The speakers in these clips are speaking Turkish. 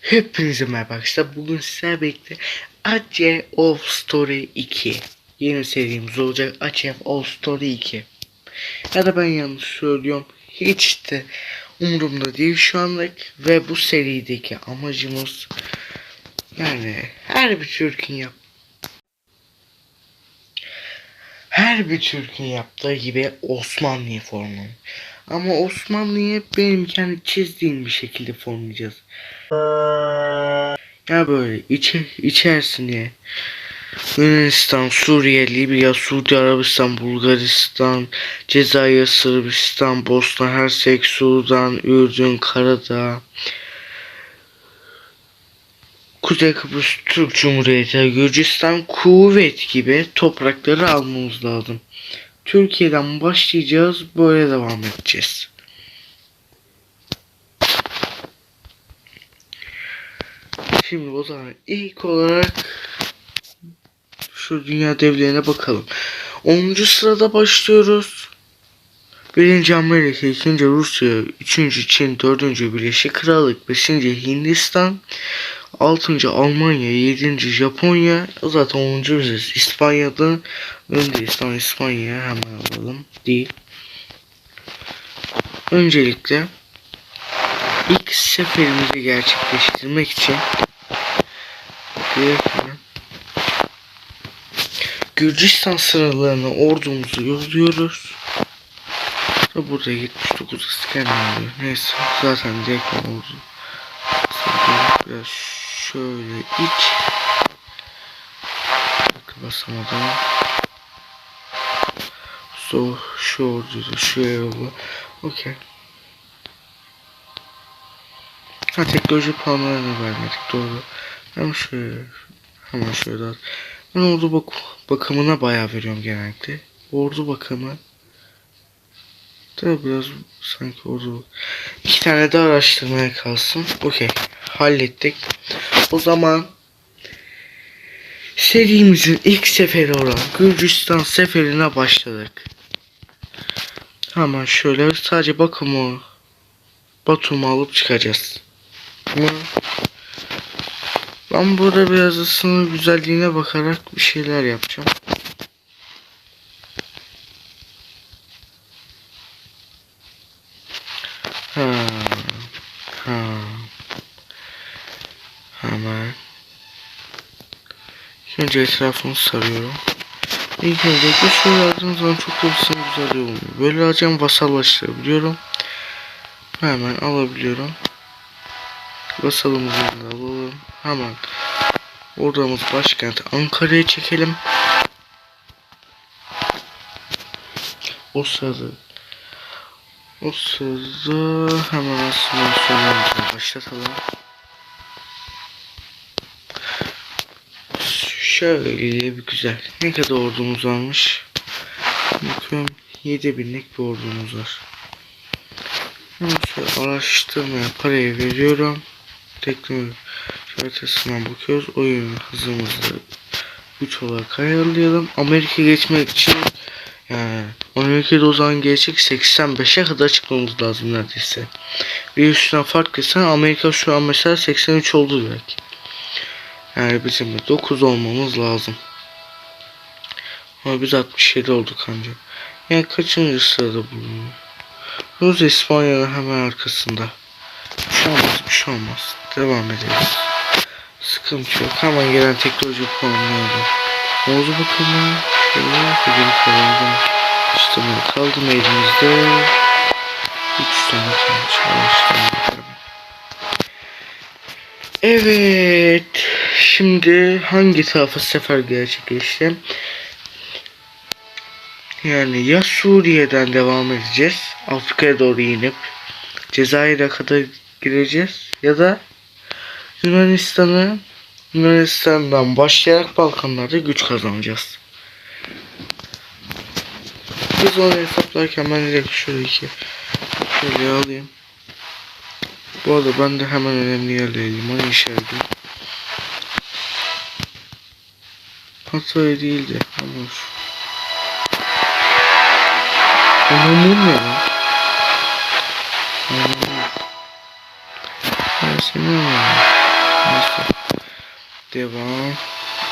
Hepinize merhaba arkadaşlar. Bugün sizlerle birlikte Ace of Story 2 yeni serimiz olacak. Ace of Story 2 Ya da ben yanlış söylüyorum. Hiç de umurumda değil şu anlık. Ve bu serideki amacımız yani her bir Türk'ün yap her bir Türk'ün yaptığı gibi Osmanlı'yı formlayın. Ama Osmanlı'yı benim kendi çizdiğim bir şekilde formlayacağız. Ya böyle içe, içerisine Yunanistan, Suriye, Libya, Suudi Arabistan, Bulgaristan, Cezayir, Sırbistan, Bosna Hersek, Sudan, Ürdün, Karadağ, Kuzey Kıbrıs Türk Cumhuriyeti, Gürcistan, Kuvvet gibi toprakları almamız lazım. Türkiye'den başlayacağız, böyle devam edeceğiz. Şimdi o zaman ilk olarak şu dünya devlerine bakalım. 10. sırada başlıyoruz. 1. Amerika, 2. Rusya, 3. Çin, 4. Birleşik Krallık, 5. Hindistan, 6. Almanya, 7. Japonya, zaten 10. biziz. İspanya'da önce İspanya, İspanya hemen alalım. Değil. Öncelikle ilk seferimizi gerçekleştirmek için Gürcistan sıralarına ordumuzu yolluyoruz. Burada 79 asker alıyor. Neyse zaten direkt ordu. Biraz şöyle iç. Bakın basamadım. So şuraya yolla. Okey. Ha teknoloji puanlarını vermedik doğru. Hemen şöyle hemen şöyle. Ben ordu bak bakımına bayağı veriyorum genellikle. Ordu bakımı da biraz sanki ordu iki tane daha araştırmaya kalsın. Okey. Hallettik. O zaman serimizin ilk seferi olan Gürcistan seferine başladık. Hemen şöyle sadece bakımı Batum'u alıp çıkacağız. Ben burada biraz da güzelliğine bakarak bir şeyler yapacağım. Önce etrafını sarıyorum. İlk öncelikle şöyle aldığım zaman çok sınır güzelliği olmuyor. Böyle alacağım vasallaştırabiliyorum. Hemen alabiliyorum. Vasalımızı da alalım. Hemen ordamız başkent Ankara'ya çekelim. O sırada o sırada hemen asimilasyonlarımızı başlatalım. Şöyle bir güzel. Ne kadar ordumuz varmış? Bakıyorum 7000'lik bir ordumuz var. Şöyle araştırmaya parayı veriyorum. Teknoloji haritasından bakıyoruz. Oyun hızımızı 3 olarak ayarlayalım. Amerika geçmek için yani Amerika'da o zaman geçecek 85'e kadar çıkmamız lazım neredeyse. Bir üstüne fark etsen Amerika şu an mesela 83 oldu direkt. Yani bizim de 9 olmamız lazım. Ama biz 67 olduk ancak. Yani kaçıncı sırada bulunuyor? Rus İspanya'nın hemen arkasında. Bir şey olmaz, bir şey olmaz. Devam ederiz. Sıkıntı yok. Hemen gelen teknoloji puanları. Oğuz'u. Şöyle bugün kalalım. İşte bu kaldı elimizde. 3 tane kalmış. Evet. Şimdi hangi tarafa sefer gerçekleşti? Yani ya Suriye'den devam edeceğiz. Afrika'ya doğru inip Cezayir'e kadar gireceğiz. Ya da Yunanistan'ı Yunanistan'dan başlayarak Balkanlarda güç kazanacağız. Biz onu hesaplarken ben direkt şöyle iki şöyle alayım. Bu arada ben de hemen önemli yerlere liman işaretim. Hatay değildi ama şu. Anlamı ne lan? Anlamı. Ben seni anlamıyorum. Neyse. Devam.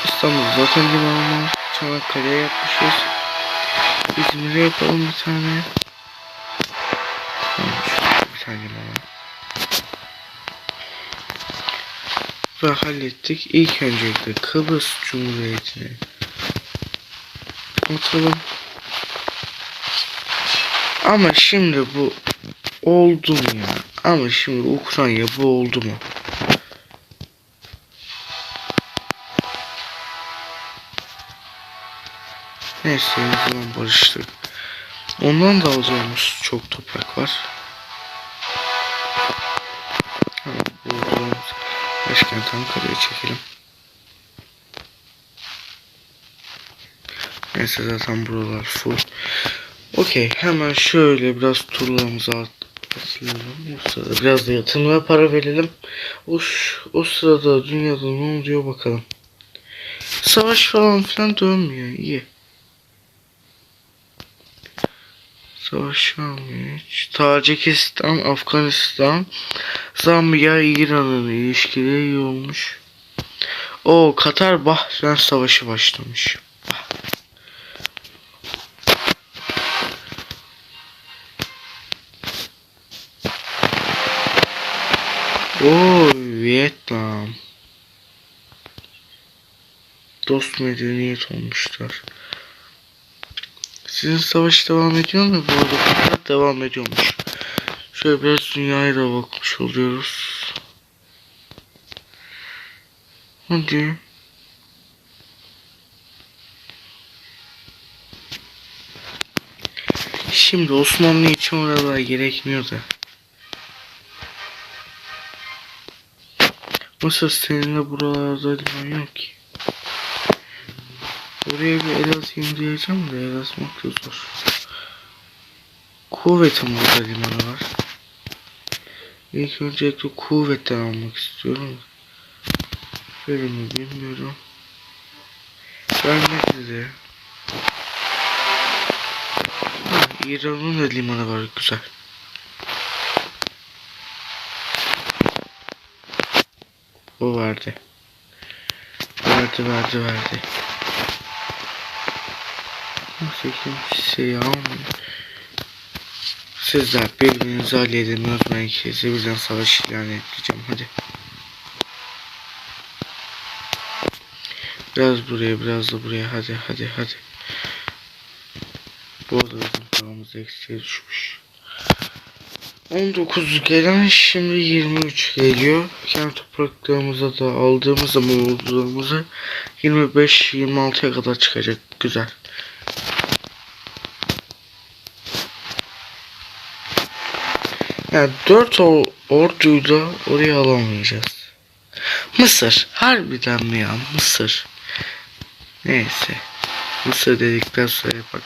İstanbul zaten liman var. Çanakkale'ye yapmışız. İzmir'e yapalım bir tane. Tamam, bir tane liman var. Ve hallettik. İlk öncelikle Kıbrıs Cumhuriyeti'ni atalım. Ama şimdi bu oldu mu ya? Ama şimdi Ukrayna bu oldu mu? Neyse en azından barıştık. Ondan da alacağımız çok toprak var. Başkent Ankara'ya çekelim. Neyse zaten buralar full. Okey hemen şöyle biraz turlarımızı at. O sırada biraz da yatırmaya para verelim. O, o sırada dünyada ne oluyor bakalım. Savaş falan filan dönmüyor. iyi. Savaş varmıyor hiç. Tacikistan, Afganistan, Zambiya, İran'ın ilişkileri iyi olmuş. O Katar Bahreyn Savaşı başlamış. Oo Vietnam. Dost medeniyet olmuşlar. Sizin savaş devam ediyor mu? Bu arada devam ediyormuş. Şöyle biraz dünyaya da bakmış oluyoruz. Hadi. Şimdi Osmanlı için oralar gerekmiyor da. Mısır seninle buralarda liman yok ki. Oraya bir el atayım diyeceğim de el atmak da zor. Kuvvetin burada limanı var. İlk öncelikle kuvvetten almak istiyorum. Böyle mi bilmiyorum. Vermek üzere. İran'ın da limanı var güzel. O verdi. Verdi verdi verdi. Nasıl kimse almıyor. Sizler birbirinizi halledin unutmayın ki bizden savaş ilan edeceğim hadi. Biraz buraya biraz da buraya hadi hadi hadi. Bu arada bizim paramız eksiye düşmüş. 19 gelen şimdi 23 geliyor. Kendi topraklarımıza da aldığımız zaman olduğumuzu 25-26'ya kadar çıkacak. Güzel. Yani 4 or orduyla oraya alamayacağız. Mısır. Harbiden mi ya? Mısır. Neyse. Mısır dedikten sonra bak.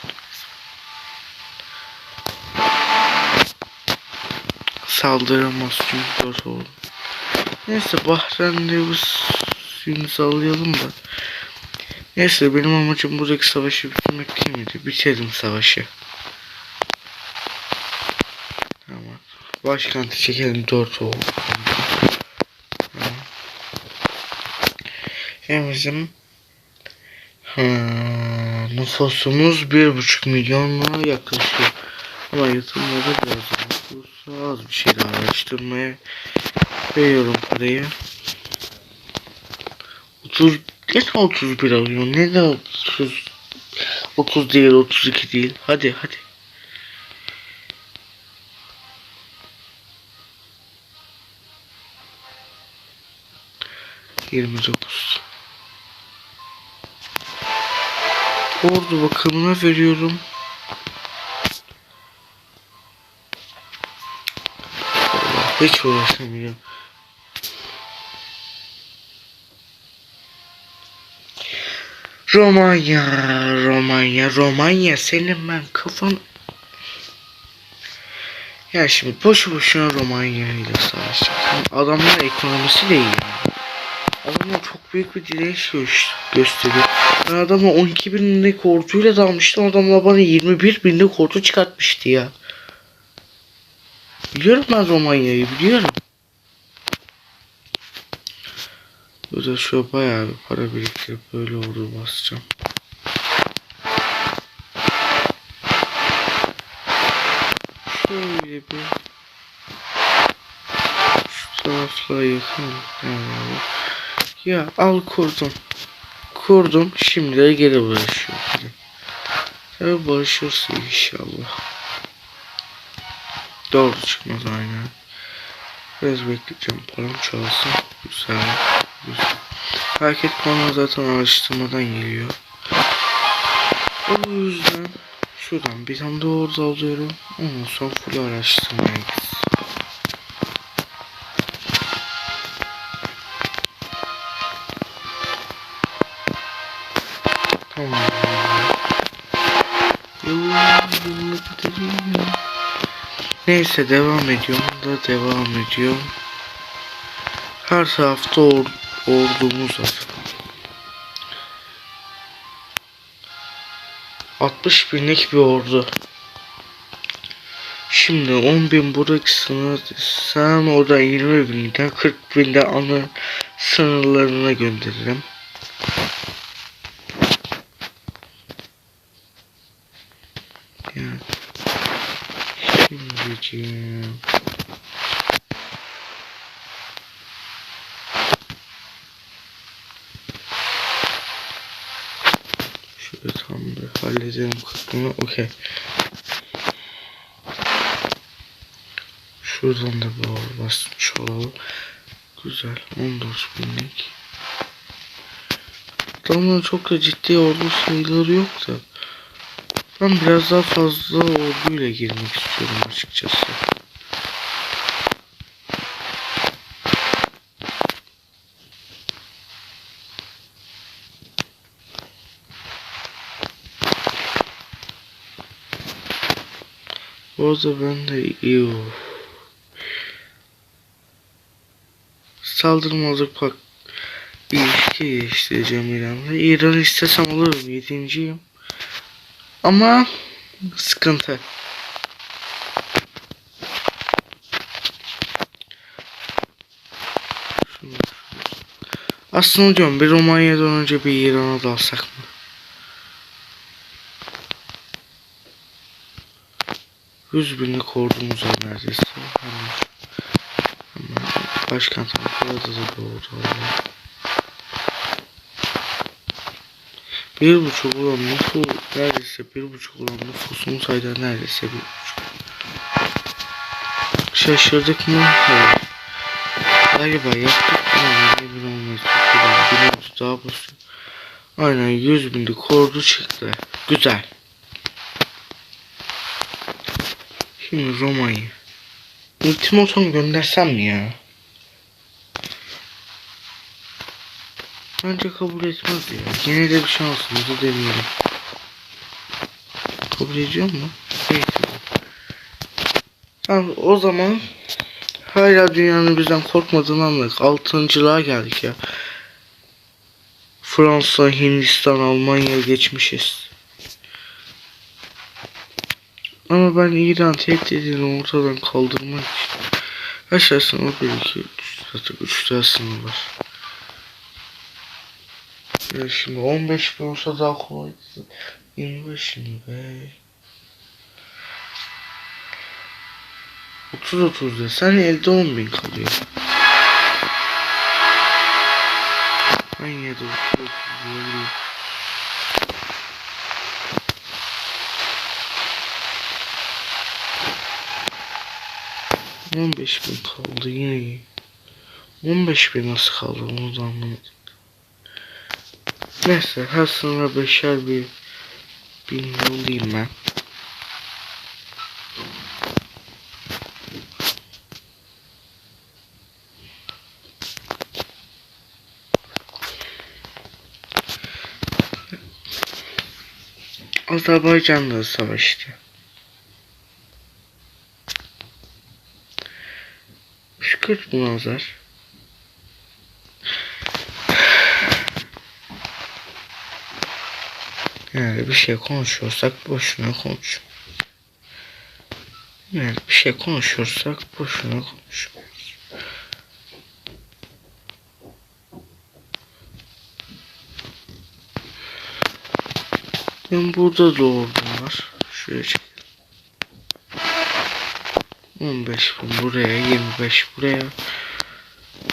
Saldıramaz çünkü 4 oldu. Neyse Bahreyn'le biz imzalayalım da. Neyse benim amacım buradaki savaşı bitirmek değil miydi? Bitirelim savaşı. Tamam. Başkenti çekelim 4 oldu. Hem bizim ha, nüfusumuz 1,5 milyona yaklaşıyor. Ama yatırımları biraz daha az bir şey daha araştırmaya veriyorum parayı. 30 ne 31 alıyor ne de 30 30 değil 32 değil hadi hadi Yirmi dokuz. Ordu bakımına veriyorum. Hiç uğraşamıyorum. Romanya, Romanya, Romanya senin ben kafan... Ya şimdi boşu boşuna Romanya ile savaşacağım. Adamların ekonomisi de iyi. yani. Adamlar çok büyük bir direnç gö- gösteriyor. Ben adama 12 binlik orduyla dalmıştım. Adamlar bana 21 binlik ordu çıkartmıştı ya. Biliyorum ben Romanya'yı biliyorum. Burada şöyle bayağı bir para biriktirip böyle ordu basacağım. Şöyle bir şu taraflara yakın. Yani, ya al kurdum. Kurdum. Şimdi de geri barışıyor. Tabi barışırsa inşallah. Doğru çıkmaz aynen. Biraz bekleyeceğim. Param çoğalsın. Güzel. Güzel. Hareket konu zaten araştırmadan geliyor. O yüzden şuradan bir tane doğru alıyorum. Ondan sonra full araştırmaya gitsin. Neyse devam ediyorum da devam ediyorum. Her tarafta or ordumuz var. 60 binlik bir ordu. Şimdi 10 bin buradaki sınır sen orada 20 binden 40 binde ana sınırlarına gönderirim. Yani şimdiciğim. Şöyle tam bir halledelim kısmını. Okey. Şuradan da or basmış olalım. Güzel. 14 binlik. Adamların çok da ciddi ordu sayıları yok da. Ben biraz daha fazla orduyla girmek istiyorum açıkçası. Bu arada ben de iyi Saldırmazlık bak ilişki geliştireceğim İran'da. İran istesem olurum yedinciyim. Ama sıkıntı. Aslında diyorum bir Romanya'dan önce bir İran'a dalsak mı? Yüz binlik ordumuz var neredeyse. Hemen, hemen başkent Ankara'da da bir ordu var. Bir buçuk olan nüfus neredeyse bir buçuk olan nüfusun sayıda neredeyse bir buçuk. Şaşırdık mı? Hayır. Galiba yaptık ama emin olmayız. Günümüz daha basit. Aynen 100 binlik ordu çıktı. Güzel. Şimdi Roma'yı. Ultimatum göndersem mi ya? Bence kabul etmez ya. Yine de bir şansımızı deneyelim. Kabul ediyor mu? Etmiyor. Tamam o zaman hala dünyanın bizden korkmadığını anladık. Altıncılığa geldik ya. Fransa, Hindistan, Almanya geçmişiz. Ama ben İran tehdidini ortadan kaldırmak için aşağısına bir iki üç üç var. Ya şimdi 15 bin olsa daha kolay. 25 25. 30 30 desen elde 10 bin kalıyor. Ben ya da 30 30 diyebilirim. On beş bin kaldı yine iyi. 15 bin nasıl kaldı onu da anlamadım. Neyse her sınıra beşer bir bin yollayayım ben. Azerbaycan'da savaştı. Şükür bu nazar. Yani bir şey konuşuyorsak boşuna konuş. Yani bir şey konuşuyorsak boşuna konuşmuyoruz. Ben burada doğurdum var. Şöyle çek. 15 bin buraya, 25 buraya.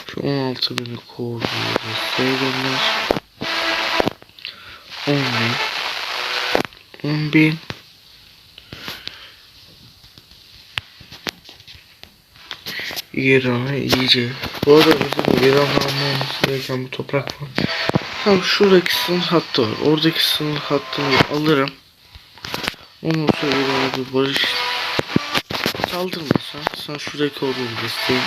Şu 16 bini koordinatı gönder. 10 bin. 10 bin. İran'a iyice. Bu arada bizim İran'da almamız gereken bir toprak var. Tam şuradaki sınır hattı var. Oradaki sınır hattını alırım. Ondan sonra İran'a bir barış saldırmasan sen şuradaki orduyu desteğin.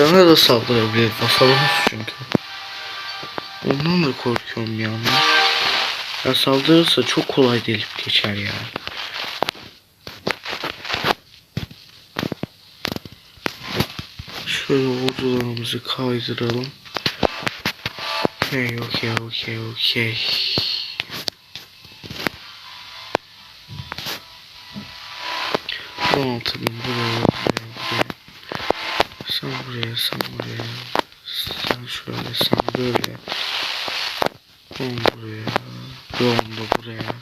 Gürcistan'a da saldırabilir. Basalımız çünkü. Ondan da korkuyorum yani. Ya saldırırsa çok kolay delip geçer ya. Şöyle ordularımızı kaydıralım. Okey, okey, okey, okey. Altı bin buraya. Sen buraya, sen buraya. Sen şöyle, sen böyle. On buraya. On da buraya.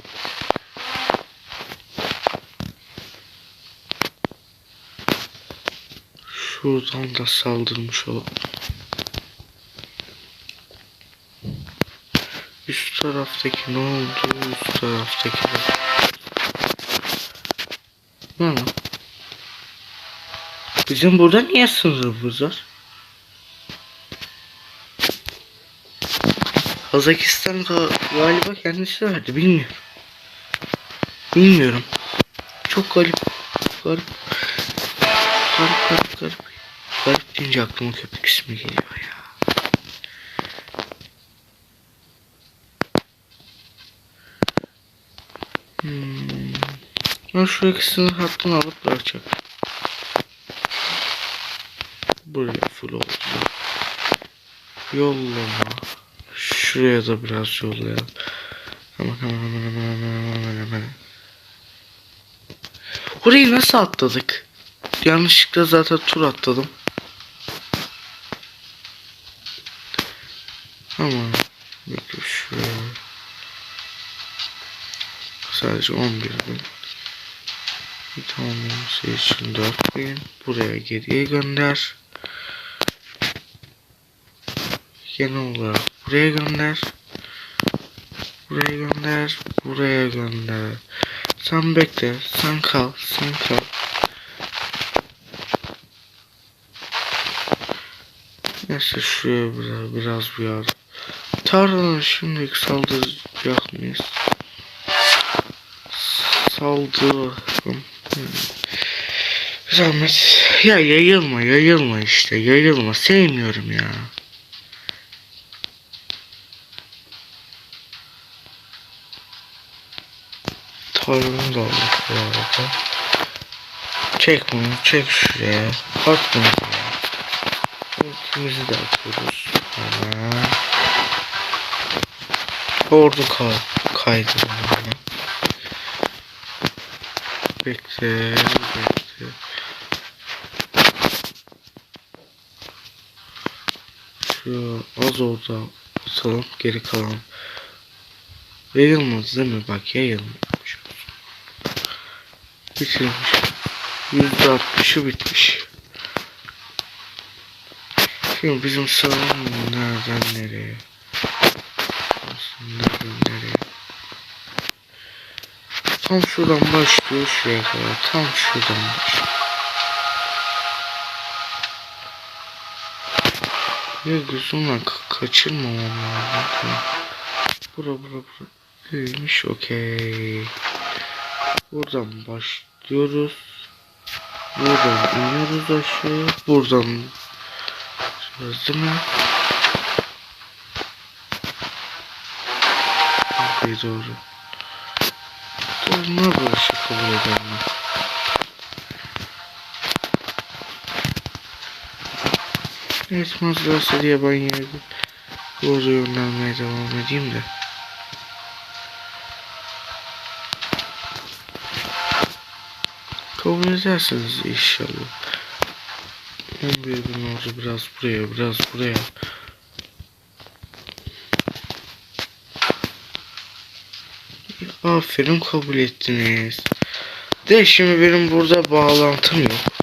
Şuradan da saldırmış olalım. Üst taraftaki ne oldu? Üst taraftaki de. Ne lan? Bizim burada niye sınırımız var? Kazakistan ga- galiba kendisi verdi bilmiyorum. Bilmiyorum. Çok garip. Garip. Garip garip garip. Garip deyince aklıma köpek ismi geliyor ya. Hmm. Ben şu ikisini hattını alıp bırakacak. Buraya full oldu. Yollama. Şuraya da biraz yollayalım. Hemen hemen hemen hemen hemen hemen hemen. Orayı nasıl atladık? Yanlışlıkla zaten tur atladım. Ama bekle şuraya. Sadece 11 bin. Tamamlaması için 4 bin. Buraya geriye gönder. Genel olarak buraya gönder. Buraya gönder. Buraya gönder. Sen bekle. Sen kal. Sen kal. Neyse şuraya biraz, biraz bir yardım. Tarlanı şimdi saldıracak mıyız? Saldıralım. Zahmet. Ya yayılma yayılma işte yayılma sevmiyorum ya. Tarlanı da aldık bu arada. Çek bunu çek şuraya. At bunu. İkimizi de atıyoruz. Hemen. Ordu kay kaydı. Bekle, bekle. Şu az orada atalım, geri kalan. Yayılmaz değil mi? Bak yayılmamış. Bitirmiş. Yüzde altmışı bitmiş. Şimdi bizim savunma nereden nereye? Nereden nereye? Tam şuradan başlıyor şuraya kadar. Tam şuradan başlıyor. Ya gözümden ka kaçırmamam lazım. Bura bura bura. Büyümüş okey. Buradan başlıyoruz. Buradan iniyoruz aşağı. Buradan değil mi? Buraya doğru. Ne şey kabul ederim ben. Etmezlerse diye ben yine doğru yönlenmeye devam edeyim de. Kabul ederseniz inşallah. 11 bin oldu biraz buraya biraz buraya. Aferin kabul ettiniz. De şimdi benim burada bağlantım yok.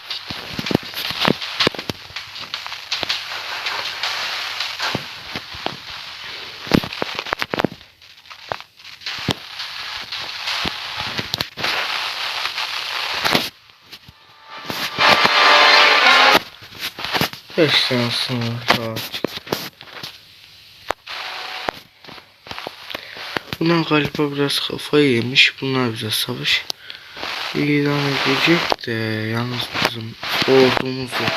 Sınır rahat. Bunlar galiba biraz kafayı yemiş. Bunlar bize savaş ilan edecek de yalnız bizim ordumuz yok.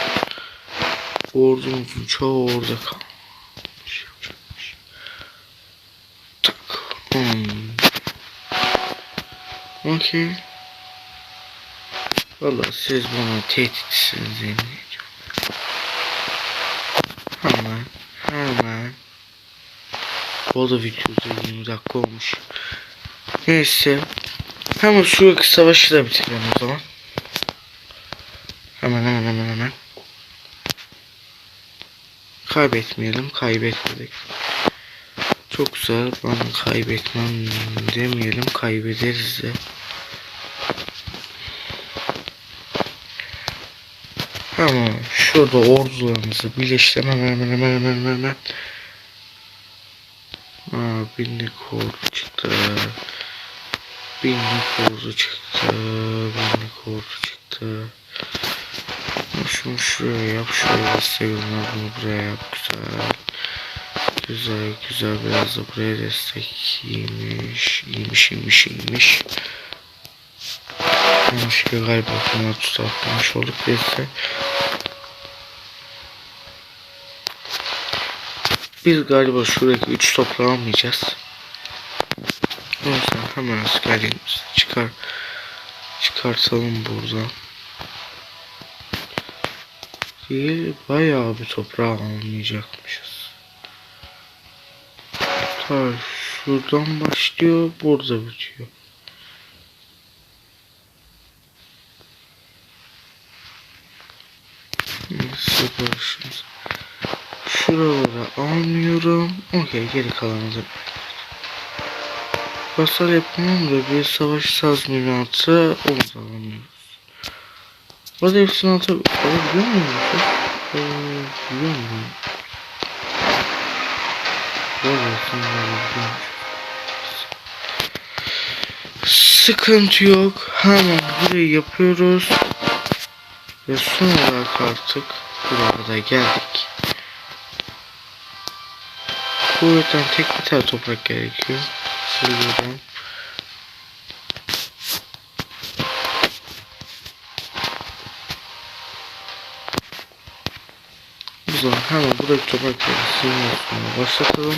Ordumuzun çoğu orada kalmış. Tak. Hmm. Okey. Valla siz bana tehditsiniz yemin ediyorum. Hemen. Hemen. O da videoda 20 dakika olmuş. Neyse. Hemen şu savaşı da bitirelim o zaman. Hemen hemen hemen hemen. Kaybetmeyelim. Kaybetmedik. Çok güzel. Ben kaybetmem demeyelim. Kaybederiz de. Ama şurada ordularımızı birleştirmem hemen hemen hemen hemen hemen. Binlik ordu çıktı. Binlik ordu çıktı. Binlik ordu çıktı. Şunu şuraya yap. Şuraya destekler. Bunu buraya yap. Güzel. Güzel güzel. Biraz da buraya destek. İyiymiş. İyiymiş iyiymiş iyiymiş. Yanlışlıkla galiba bunları tutaklamış olduk. Neyse. Biz galiba şuradaki 3 toprağı almayacağız. O hemen askerliğimizi çıkar çıkartalım buradan. Değil bayağı bir toprağı almayacakmışız. Ta şuradan başlıyor burada bitiyor. Neyse barışımız. Şuraları almıyorum. Okey geri kalanı da Basar yapamam da bir savaş tazminatı onu da alamıyoruz. O da hepsini atı alabiliyor muyum? Biliyor muyum? Sıkıntı yok. Hemen burayı yapıyoruz. Ve son olarak artık burada geldik. Yüzden tek bir tane toprak gerekiyor. Söylüyorum. O zaman hemen buradaki toprakları simülasyona başlatalım.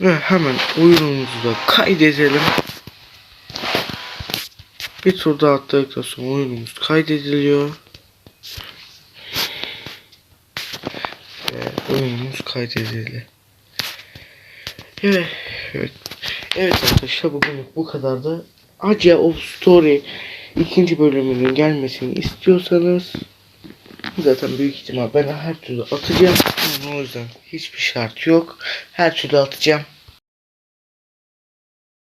Ve hemen oyunumuzu da kaydedelim. Bir tur daha atladıktan sonra oyunumuz kaydediliyor. Ve oyunumuz kaydedildi. Evet. Evet. Arkadaşlar bugünlük bu kadardı. Acia of Story ikinci bölümünün gelmesini istiyorsanız zaten büyük ihtimal ben her türlü atacağım. O yüzden hiçbir şart yok. Her türlü atacağım.